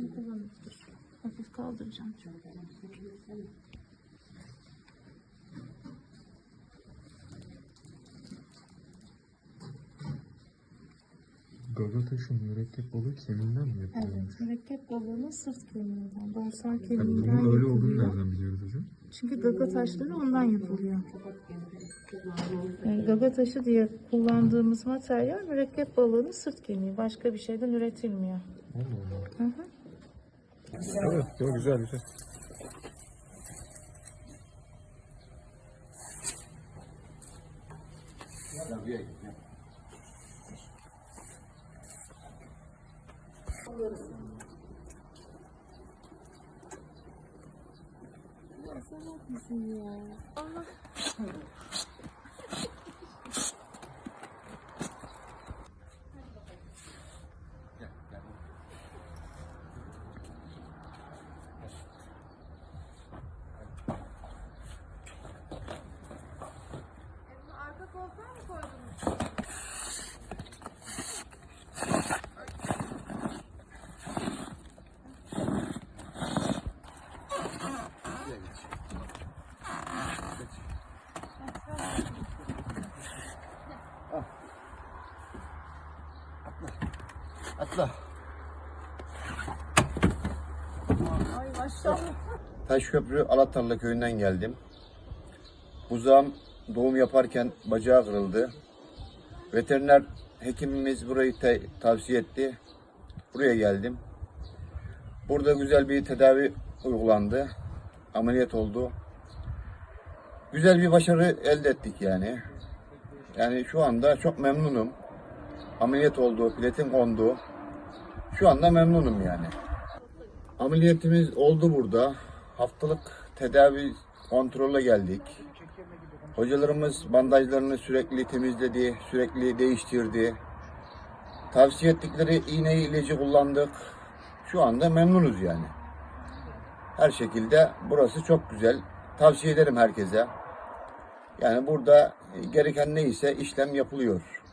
Kullanılır. Hafif kaldıracağım. Galataş'ın mürekkep balığı kemiğinden mi yapılıyor? Evet, mürekkep balığının sırt kemiğinden, dorsal Tabii kemiğinden bunun öyle olduğunu yapılıyor. nereden biliyoruz hocam? Çünkü gaga taşları ondan yapılıyor. Yani gaga taşı diye kullandığımız materyal mürekkep balığının sırt kemiği. Başka bir şeyden üretilmiyor. Allah Allah. Hı hı. Evet, çok güzel güzel. Arka koltuğa mı koydunuz? Atla. Ay maşallah. Taşköprü Alatarla köyünden geldim. Buzağım doğum yaparken bacağı kırıldı. Veteriner hekimimiz burayı te- tavsiye etti. Buraya geldim. Burada güzel bir tedavi uygulandı. Ameliyat oldu. Güzel bir başarı elde ettik yani. Yani şu anda çok memnunum. Ameliyat oldu, platin kondu. Şu anda memnunum yani. Ameliyatımız oldu burada. Haftalık tedavi kontrole geldik. Hocalarımız bandajlarını sürekli temizledi, sürekli değiştirdi. Tavsiye ettikleri iğne ilacı kullandık. Şu anda memnunuz yani. Her şekilde burası çok güzel. Tavsiye ederim herkese. Yani burada gereken neyse işlem yapılıyor.